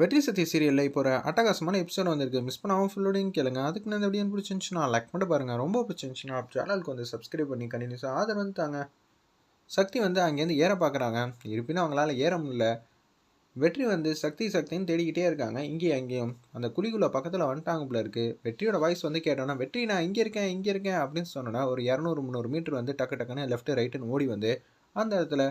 வெற்றி சக்தி சீரியலில் இப்போ ஒரு அட்டகாசமான எபிசோட் வந்திருக்கு. மிஸ் பண்ணாமல் ஃபுல்லோடையும் கேளுங்க. அதுக்கு நான் எப்படின்னு பிடிச்சிருந்துச்சுன்னா லைக் பண்ணி பாருங்கள் ரொம்ப பிடிச்சிருந்துச்சுன்னா சேனலுக்கு வந்து சப்ஸ்கிரைப் பண்ணி கண்டினியூஸாக ஆதரவு வந்து தாங்க. சக்தி வந்து அங்கேருந்து ஏற பார்க்குறாங்க இருப்பினும் அவங்களால ஏற முடியல. வெற்றி வந்து சக்தி சக்தின்னு தேடிக்கிட்டே இருக்காங்க. இங்கேயும் அங்கேயும். அந்த குழிக்குள்ள பக்கத்தில் வந்துட்டாங்க போல இருக்கு. வெற்றியோட வாய்ஸ் வந்து கேட்டோன்னா வெற்றி நான் இங்கே இருக்கேன் இங்கே இருக்கேன் அப்படின்னு சொன்னோன்னா ஒரு இரநூறு முந்நூறு மீட்டர் வந்து டக்கு டக்குன்னு லெஃப்ட் ரைட்டுன்னு ஓடி வந்து அந்த இடத்துல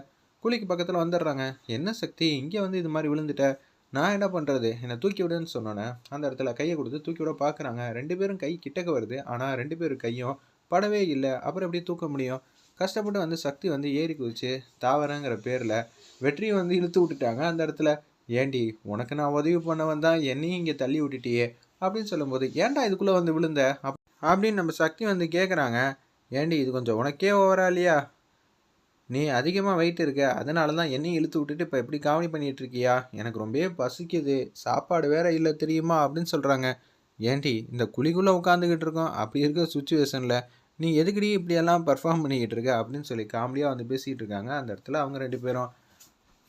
குழிக்கு பக்கத்தில் வந்துடுறாங்க. என்ன சக்தி? இங்கே வந்து இது மாதிரி விழுந்துட்ட? நான் என்ன பண்ணுறது என்னை தூக்கி விடுன்னு சொன்னோன்னே அந்த இடத்துல கையை கொடுத்து தூக்கி விட பார்க்குறாங்க. ரெண்டு பேரும் கை கிட்டக்க வருது. ஆனால் ரெண்டு பேரும் கையும் படவே இல்லை. அப்புறம் எப்படி தூக்க முடியும்? கஷ்டப்பட்டு வந்து சக்தி வந்து ஏறி குதிச்சு தாவரங்கிற பேரில் வெற்றியை வந்து இழுத்து விட்டுட்டாங்க அந்த இடத்துல. ஏண்டி உனக்கு நான் உதவி பண்ணவன் தான் என்னையும் இங்கே தள்ளி விட்டுட்டியே அப்படின்னு சொல்லும்போது ஏன்டா இதுக்குள்ளே வந்து விழுந்த? அப் அப்படின்னு நம்ம சக்தி வந்து கேட்குறாங்க ஏண்டி இது கொஞ்சம் உனக்கே ஓவரா இல்லையா? நீ அதிகமாக வெயிட் இருக்க அதனால தான் என்னையும் இழுத்து விட்டுட்டு இப்போ எப்படி காமெடி பண்ணிட்டு இருக்கியா? எனக்கு ரொம்பவே பசிக்குது. சாப்பாடு வேற இல்லை தெரியுமா? அப்படின்னு சொல்கிறாங்க ஏன்டி இந்த குழிக்குள்ளே உட்காந்துக்கிட்டு இருக்கோம். அப்படி இருக்க சுச்சுவேஷனில் நீ எதுக்கடி இப்படியெல்லாம் பர்ஃபார்ம் பண்ணிக்கிட்டு இருக்க? அப்படின்னு சொல்லி காமெடியாக வந்து பேசிகிட்டு இருக்காங்க. அந்த இடத்துல அவங்க ரெண்டு பேரும்.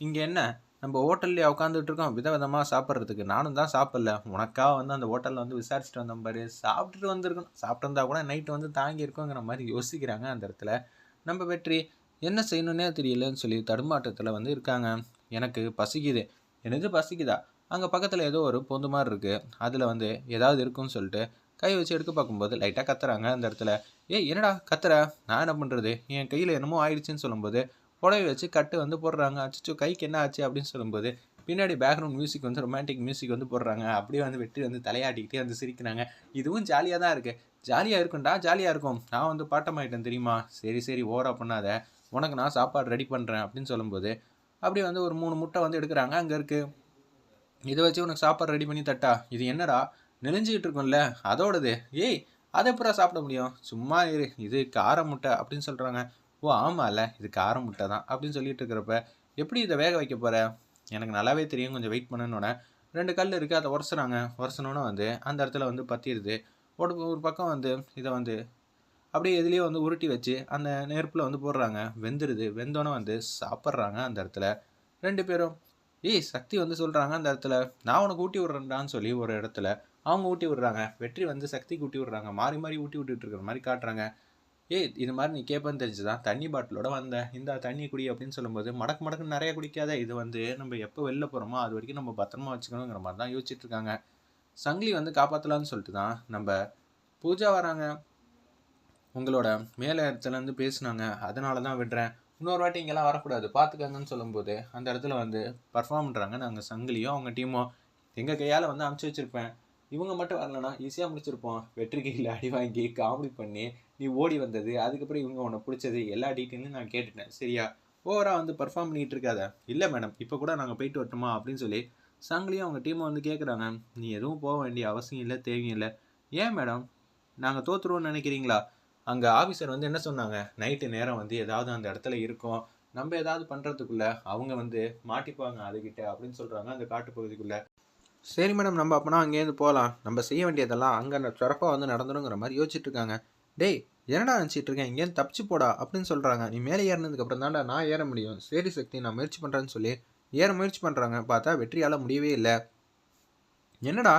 இங்கே என்ன? நம்ம ஹோட்டல்லையே உட்காந்துட்டு இருக்கோம். விதவிதமாக சாப்பிட்றதுக்கு. நானும் தான் சாப்பிடல. உனக்காக வந்து அந்த ஹோட்டலில் வந்து விசாரிச்சுட்டு வந்தோம் பாரு. சாப்பிட்டுட்டு வந்திருக்கணும் சாப்பிட்ருந்தா கூட நைட்டு வந்து தாங்கியிருக்கோங்கிற மாதிரி யோசிக்கிறாங்க அந்த இடத்துல. நம்ம வெற்றி. என்ன செய்யணுன்னே தெரியலன்னு சொல்லி தடுமாற்றத்தில் வந்து இருக்காங்க. எனக்கு பசிக்குது. எனது பசிக்குதா? அங்கே பக்கத்தில் ஏதோ ஒரு பொந்து மாதிரி இருக்குது அதில் வந்து ஏதாவது இருக்குன்னு சொல்லிட்டு கை வச்சு எடுக்க பார்க்கும்போது லைட்டாக கத்துறாங்க அந்த இடத்துல. ஏய் என்னடா கத்துற? நான் என்ன பண்ணுறது என் கையில் என்னமோ ஆயிடுச்சுன்னு சொல்லும்போது புடவை வச்சு கட்டு வந்து போடுறாங்க. அச்சோ கைக்கு என்ன ஆச்சு? அப்படின்னு சொல்லும்போது பின்னாடி பேக்ரவுண்ட் மியூசிக் வந்து ரொமான்டிக் மியூசிக் வந்து போடுறாங்க. அப்படியே வந்து வெட்டி வந்து தலையாட்டிக்கிட்டே வந்து சிரிக்கிறாங்க. இதுவும் ஜாலியாக தான் இருக்குது ஜாலியாக இருக்கும்டா ஜாலியாக இருக்கும். நான் வந்து பாட்டமாயிட்டேன் தெரியுமா? சரி சரி ஓவரா பண்ணாத. உனக்கு நான் சாப்பாடு ரெடி பண்ணுறேன் அப்படின்னு சொல்லும்போது அப்படியே வந்து ஒரு மூணு முட்டை வந்து எடுக்கிறாங்க. அங்கே இருக்குது இதை வச்சு உனக்கு சாப்பாடு ரெடி பண்ணி தட்டா. இது என்னடா? நெளிஞ்சிக்கிட்டு இருக்கும்ல. அதோடது. ஏய் அதை எப்படா சாப்பிட முடியும்? சும்மா இரு. இது கார முட்டை அப்படின்னு சொல்கிறாங்க ஓ ஆமாம்ல இது கார முட்டை தான் அப்படின்னு சொல்லிட்டு இருக்கிறப்ப எப்படி இதை வேக வைக்க போகிற எனக்கு நல்லாவே தெரியும். கொஞ்சம் வெயிட் பண்ணணுன்னே ரெண்டு கல் இருக்குது அதை உரசுறாங்க. உரசணுன்னு வந்து அந்த இடத்துல வந்து பற்றிடுது ஒரு ஒரு பக்கம் வந்து இதை வந்து அப்படியே எதுலேயோ வந்து உருட்டி வச்சு அந்த நெருப்பில் வந்து போடுறாங்க. வெந்துடுது வெந்தோன்னே வந்து சாப்பிட்றாங்க அந்த இடத்துல. ரெண்டு பேரும் ஏய் சக்தி வந்து சொல்கிறாங்க அந்த இடத்துல. நான் உனக்கு ஊட்டி விட்றேன்டான்னு சொல்லி ஒரு இடத்துல அவங்க ஊட்டி விடுறாங்க. வெற்றி வந்து சக்தி ஊட்டி விடுறாங்க. மாறி மாறி ஊட்டி விட்டுட்டு இருக்கிற மாதிரி காட்டுறாங்க. ஏய் இது மாதிரி நீ கேட்பேன்னு தெரிஞ்சுதான் தண்ணி பாட்டிலோட வந்த. இந்த தண்ணி குடி அப்படின்னு சொல்லும்போது மடக்கு மடக்கு நிறைய குடிக்காத. இது வந்து நம்ம எப்போ வெளில போகிறோமோ அது வரைக்கும் நம்ம பத்திரமா வச்சுக்கணுங்கிற மாதிரி தான் யோசிச்சுட்டு இருக்காங்க சங்கிலி வந்து காப்பாற்றலான்னு சொல்லிட்டு தான் நம்ம பூஜா வராங்க. உங்களோட மேலே இடத்துலேருந்து பேசுனாங்க. அதனால தான் விடுறேன். இன்னொரு வாட்டி இங்கெல்லாம் வரக்கூடாது. பார்த்துக்கங்கன்னு சொல்லும்போது அந்த இடத்துல வந்து பர்ஃபார்ம் பண்ணுறாங்க நாங்கள் சங்கிலியும் அவங்க டீமும் எங்கள் கையால் வந்து அமுச்சு வச்சுருப்பேன். இவங்க மட்டும் வரலனா ஈஸியாக முடிச்சிருப்போம். வெற்றிகையில் அடி வாங்கி காமெடி பண்ணி நீ ஓடி வந்தது அதுக்கப்புறம் இவங்க உன்னை பிடிச்சது எல்லா டீட்டெயிலும் நான் கேட்டுட்டேன். சரியா? ஓவராக வந்து பர்ஃபார்ம் பண்ணிகிட்டு இருக்காத. இல்லை மேடம் இப்போ கூட நாங்கள் போயிட்டு வரட்டுமா அப்படின்னு சொல்லி சங்கிலியும் அவங்க டீமை வந்து கேட்குறாங்க நீ எதுவும் போக வேண்டிய அவசியம் இல்லை தேவையில்லை ஏன் மேடம் நாங்கள் தோற்றுருவோம்னு நினைக்கிறீங்களா? அங்கே ஆஃபீஸர் வந்து என்ன சொன்னாங்க? நைட்டு நேரம் வந்து ஏதாவது அந்த இடத்துல இருக்கும். நம்ம ஏதாவது பண்ணுறதுக்குள்ள அவங்க வந்து மாட்டிப்பாங்க அதுக்கிட்ட அப்படின்னு சொல்கிறாங்க அந்த காட்டுப்பகுதிக்குள்ளே. சரி மேடம் நம்ம அப்போனா அங்கேருந்து போகலாம் நம்ம செய்ய வேண்டியதெல்லாம் அங்கே சிறப்பாக வந்து நடந்துடுங்கிற மாதிரி யோசிச்சுட்டு இருக்காங்க டேய் என்னடா நினச்சிட்டு இருக்கேன் இங்கேருந்து தப்பிச்சு போடா அப்படின்னு சொல்கிறாங்க நீ மேலே ஏறினதுக்கப்புறம் தான்டா நான் ஏற முடியும். சரி சக்தி நான் முயற்சி பண்ணுறேன்னு சொல்லி ஏற முயற்சி பண்ணுறாங்க பார்த்தா வெற்றியால் முடியவே இல்லை. என்னடா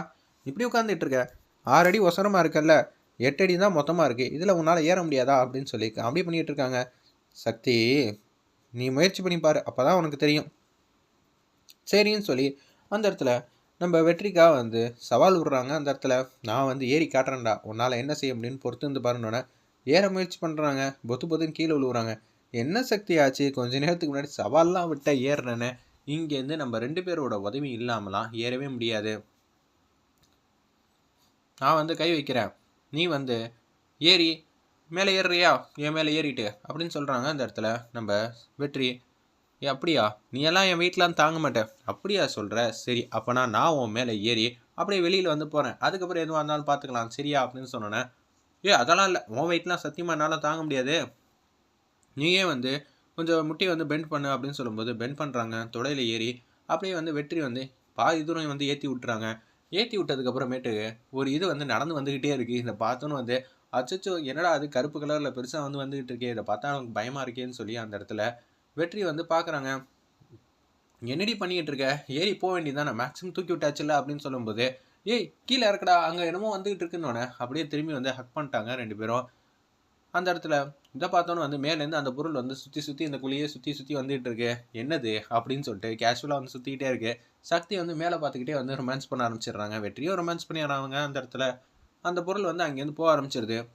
இப்படி உட்காந்துட்டு இருக்க ஆறு அடி ஒசரமாக இருக்கல்ல? எட்டு அடி தான் மொத்தமாக இருக்குது இதில் உன்னால் ஏற முடியாதா அப்படின்னு சொல்லி அப்படி பண்ணிகிட்டு இருக்காங்க சக்தி நீ முயற்சி பண்ணி பாரு. அப்போ தான் உனக்கு தெரியும். சரின்னு சொல்லி அந்த இடத்துல நம்ம வெற்றிக்காக வந்து சவால் விடுறாங்க அந்த இடத்துல. நான் வந்து ஏறி காட்டுறேன்டா. உன்னால் என்ன செய்ய முடியும்னு பொறுத்து வந்து பாருன்னொன்னே ஏற முயற்சி பண்ணுறாங்க பொத்து பொத்துன்னு கீழே விழுவுறாங்க. என்ன சக்தி ஆச்சு? கொஞ்ச நேரத்துக்கு முன்னாடி சவால்லாம் விட்ட ஏறுறேன்னு இங்கேருந்து நம்ம ரெண்டு பேரோட உதவி இல்லாமலாம் ஏறவே முடியாது. நான் வந்து கை வைக்கிறேன். நீ வந்து ஏறி மேலே ஏறுறியா? என் மேலே ஏறிட்டு அப்படின்னு சொல்கிறாங்க அந்த இடத்துல. நம்ம வெற்றி ஏ அப்படியா? நீ எல்லாம் என் வீட்டிலாம் தாங்க மாட்டேன். அப்படியா சொல்கிற சரி அப்போனா நான் உன் மேலே ஏறி அப்படியே வெளியில் வந்து போகிறேன் அதுக்கப்புறம் எதுவாக இருந்தாலும் பார்த்துக்கலாம். சரியா? அப்படின்னு சொன்னோன்னே ஏ அதெல்லாம் இல்லை. உன் வெயிட்லாம் சத்தியமாக என்னால் தாங்க முடியாது. நீயே வந்து கொஞ்சம் முட்டி வந்து பெண்ட் பண்ணு அப்படின்னு சொல்லும்போது பெண்ட் பண்ணுறாங்க தொடையில் ஏறி அப்படியே வந்து வெற்றி வந்து பாதி தூரம் வந்து ஏற்றி விட்டுறாங்க. ஏற்றி விட்டதுக்கப்புறமேட்டு ஒரு இது வந்து நடந்து வந்துக்கிட்டே இருக்குது இதை பார்த்தோன்னு வந்து அச்சச்சோ என்னடா அது கருப்பு கலரில் பெருசாக வந்து வந்துக்கிட்டு இருக்கே. இதை பார்த்தா எனக்கு பயமாக இருக்கேன்னு சொல்லி அந்த இடத்துல வெற்றி வந்து பார்க்குறாங்க. என்னடி பண்ணிக்கிட்டு இருக்க? ஏறி போக வேண்டியதானே மேக்ஸிமம் தூக்கி விட்டாச்சுல்ல அப்படின்னு சொல்லும்போது ஏய் கீழே இறக்கடா அங்கே என்னமோ வந்துகிட்டு இருக்குன்னொன்னே அப்படியே திரும்பி வந்து ஹக் பண்ணிட்டாங்க ரெண்டு பேரும். அந்த இடத்துல இதை பார்த்தோன்னு வந்து மேலேருந்து அந்த பொருள் வந்து சுற்றி சுற்றி இந்த குழியே சுற்றி சுற்றி வந்துகிட்டு இருக்கு. என்னது? அப்படின்னு சொல்லிட்டு கேஷுவலாக வந்து சுற்றிக்கிட்டே இருக்கு. சக்தி வந்து மேலே பார்த்துக்கிட்டே வந்து ரொமான்ஸ் பண்ண ஆரம்பிச்சிடுறாங்க. வெற்றியும் ரொமான்ஸ் பண்ணிடுறாங்க அந்த இடத்துல. அந்த பொருள் வந்து அங்கேருந்து போக ஆரம்பிச்சிருது.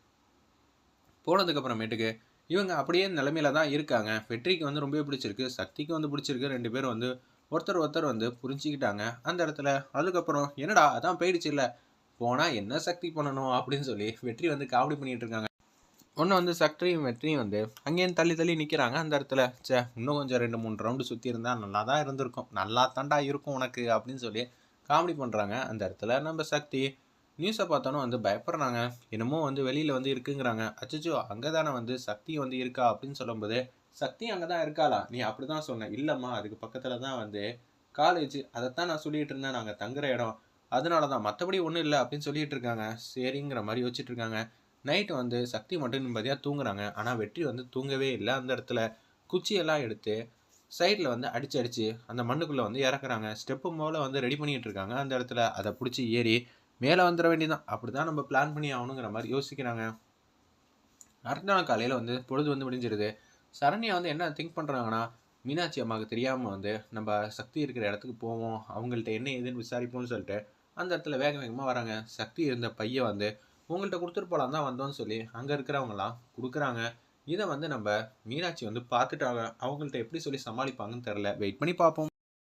போனதுக்கப்புறமேட்டுக்கு இவங்க அப்படியே நிலமையில தான் இருக்காங்க. வெற்றிக்கு வந்து ரொம்பவே பிடிச்சிருக்கு சக்திக்கு வந்து பிடிச்சிருக்கு. ரெண்டு பேரும் வந்து ஒருத்தர் ஒருத்தர் வந்து புரிஞ்சுக்கிட்டாங்க. அந்த இடத்துல அதுக்கப்புறம் என்னடா அதான் போயிடுச்சு இல்லை? போனால் என்ன சக்தி பண்ணணும் அப்படின்னு சொல்லி வெற்றி வந்து காமெடி பண்ணிகிட்டு இருக்காங்க. ஒன்று வந்து சக்தியும் வெற்றியும் வந்து அங்கேயும் தள்ளி தள்ளி நிற்கிறாங்க அந்த இடத்துல சே இன்னும் கொஞ்சம் ரெண்டு மூணு ரவுண்டு சுற்றி இருந்தால் நல்லா தான் இருந்திருக்கும். நல்லா தாண்டா இருக்கும் உனக்கு அப்படின்னு சொல்லி காமெடி பண்ணுறாங்க அந்த இடத்துல நம்ம சக்தி நியூஸை பார்த்தோன்னே வந்து பயப்படுறாங்க. என்னமோ வந்து வெளியில் வந்து இருக்குங்கிறாங்க. அச்சச்சோ அங்கே தானே வந்து சக்தி வந்து இருக்கா அப்படின்னு சொல்லும்போது சக்தி அங்கே தான் இருக்காளா? நீ அப்படி தான் சொன்ன. இல்லைம்மா அதுக்கு பக்கத்தில் தான் வந்து காலேஜ் அதைத்தான் நான் சொல்லிட்டு இருந்தேன். நாங்கள் தங்குற இடம். அதனால தான் மற்றபடி ஒன்றும் இல்லை அப்படின்னு சொல்லிட்டு இருக்காங்க. சரிங்கிற மாதிரி வச்சுட்டு இருக்காங்க. நைட்டு வந்து சக்தி மட்டும் நிம்மதியாக தூங்குறாங்க. ஆனால் வெற்றி வந்து தூங்கவே இல்லை அந்த இடத்துல. குச்சியெல்லாம் எடுத்து சைடில் வந்து அடிச்சு அடிச்சு அந்த மண்ணுக்குள்ளே வந்து இறக்குறாங்க. ஸ்டெப்பு போல் வந்து ரெடி பண்ணிகிட்டு இருக்காங்க அந்த இடத்துல. அதை பிடிச்சி ஏறி மேலே வந்துட வேண்டியதான் அப்படி தான் நம்ம பிளான் பண்ணி ஆகணுங்கிற மாதிரி யோசிக்கிறாங்க. அடுத்த நாள் காலையில் வந்து பொழுது வந்து முடிஞ்சிருது. சரண்யா வந்து என்ன திங்க் பண்ணுறாங்கன்னா மீனாட்சி அம்மாவுக்கு தெரியாமல் வந்து நம்ம சக்தி இருக்கிற இடத்துக்கு போவோம். அவங்கள்ட்ட என்ன ஏதுன்னு விசாரிப்போம்னு சொல்லிட்டு அந்த இடத்துல வேக வேகமாக வராங்க. சக்தி இருந்த பையை வந்து உங்கள்கிட்ட கொடுத்துட்டு போகலாம் தான் வந்தோம்னு சொல்லி அங்கே இருக்கிறவங்களாம் கொடுக்குறாங்க. இதை வந்து நம்ம மீனாட்சி வந்து பார்த்துட்டாங்க. அவங்கள்ட்ட எப்படி சொல்லி சமாளிப்பாங்கன்னு தெரில வெயிட் பண்ணி பார்ப்போம்.